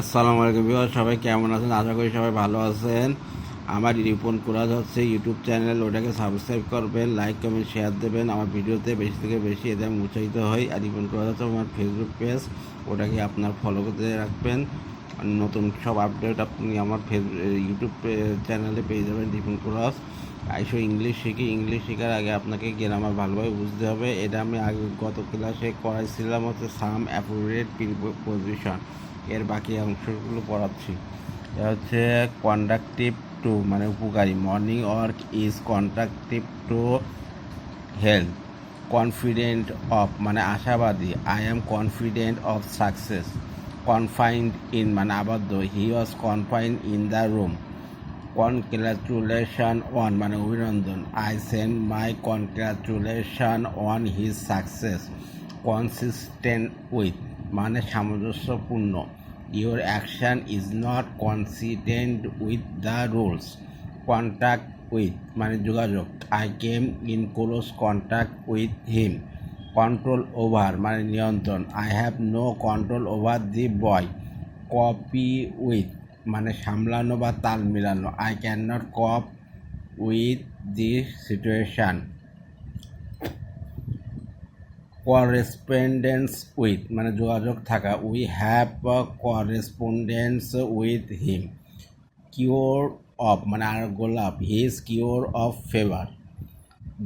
আসসালামু আলাইকুম বিহার সবাই কেমন আছেন? আশা করি সবাই ভালো আছেন। আমার রিপন কোরাজ হচ্ছে ইউটিউব চ্যানেল, ওটাকে সাবস্ক্রাইব করবেন লাইক কমেন্ট শেয়ার দেবেন। আমার ভিডিওতে বেশি থেকে বেশি এতে আমি উৎসাহিত হই। আর রিপন কোরাজ হচ্ছে আমার ফেসবুক পেজ ওটাকে আপনার ফলো করতে রাখবেন। নতুন সব আপডেট আপনি আমার ফেস ইউটিউব চ্যানেলে পেয়ে যাবেন রিপন কোরাজ। আইসো ইংলিশ শিখি, ইংলিশ শেখার আগে আপনাকে গ্রামার ভালোভাবে বুঝতে হবে। এটা আমি আগে গত ক্লাসে করাইছিলাম হচ্ছে সাম অ্যাপোরেট পজিশন এর বাকি অংশগুলো পড়াচ্ছি। এটা হচ্ছে কন্ডাক্টিভ টু মানে উপকারী। Morning work is conductive to health confident of মানে আশাবাদী। I am confident of success confined in মানে আবদ্ধ। He was confined in the room congratulation on মানে অভিনন্দন I send my congratulation on his success consistent with মানে সামঞ্জস্যপূর্ণ। Your action is not consistent with the rules contact with মানে যোগাযোগ। I came in close contact with him control over মানে নিয়ন্ত্রণ। I have no control over the boy cope with মানে সামলানো বা তাল মিলানো। I can not cope with the situation correspondence with মানে যোগাযোগ থাকা। We have correspondence with him cure of মানে আর গোলাপ। His cure of fever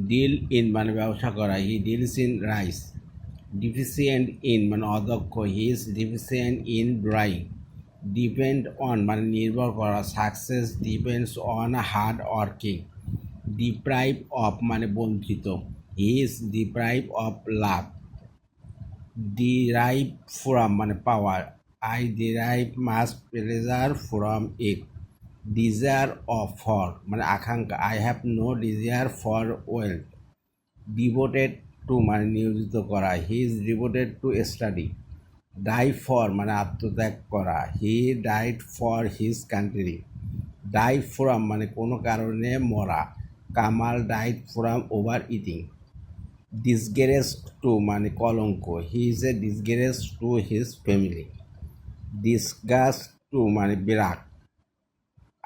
deal in মানে ব্যবসা করা। He deals in rice deficient in মানে অদক্ষ। He is deficient in drawing depend on মানে নির্ভর করা success depends on hard working deprive of মানে বঞ্চিত is deprive of love derive from মানে পাওয়ার I derive much pleasure from it desire of for মানে আকাঙ্ক্ষা I have no desire for wealth devoted to মানে নিয়োজিত করা he is devoted to study die for মানে আত্মত্যাগ করা। He died for his country die from মানে কোনো কারণে মরা। Kamal died from over eating disgrace to মানে কলঙ্ক। He is a disgrace to his family disgust to মানে বিরাট।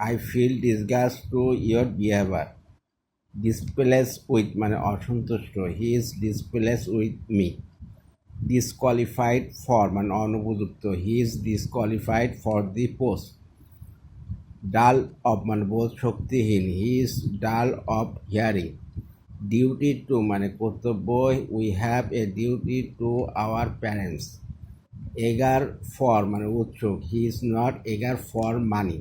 I feel disgust to your behaviour displeased with মানে অসন্তুষ্ট। He is displeased with me disqualified for মানে অনুপযুক্ত he is disqualified for the post dull of মানে বোধ শক্তিহীন he is dull of hearing duty to মানে কর্তব্য we have a duty to our parents eager for মানে উৎসুক he is not eager for money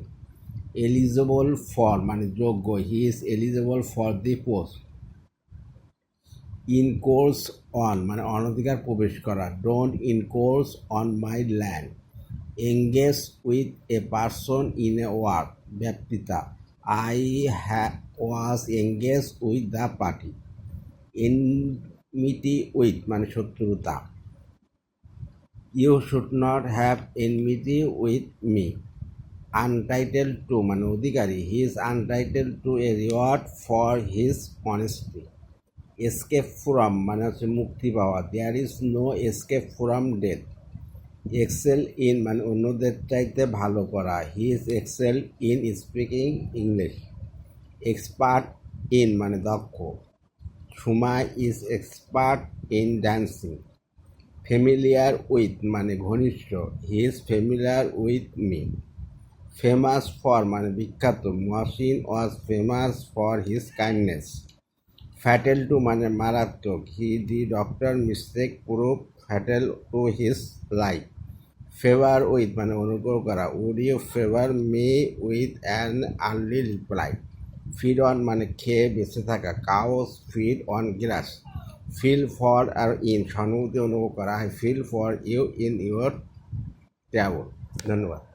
eligible for মানে যোগ্য he is eligible for the post encroach on মানে অনধিকার প্রবেশ করা। Don't encroach on my land. Engage with a person in a work. ব্যাপ্তিতা I হ্যা, was engage with the party. Enmity with মানে শত্রুতা। You should not have enmity with me. Entitled to মানে অধিকারী। He is entitled to a reward for his honesty. Escape from মানে হচ্ছে মুক্তি পাওয়া। There is no escape from death excel in মানে অন্যদের চাইতে ভালো করা। He is excel in speaking English expert in মানে দক্ষ। Suma is expert in dancing familiar with মানে ঘনিষ্ঠ। He is familiar with me famous for মানে বিখ্যাত। Mohsin was famous for his kindness fatal to মানে মারাত্মক। He, the, doctor, mistake, proof, fatal to his life. Favour with মানে অনুগ্রহ করা। Would you favour me with an early reply? Feed on মানে খেয়ে বেঁচে থাকা। Cows feed on grass. Feel for আর ইন। সহানুভূতি অনুভব করা। হয় feel for you in your travel. ধন্যবাদ।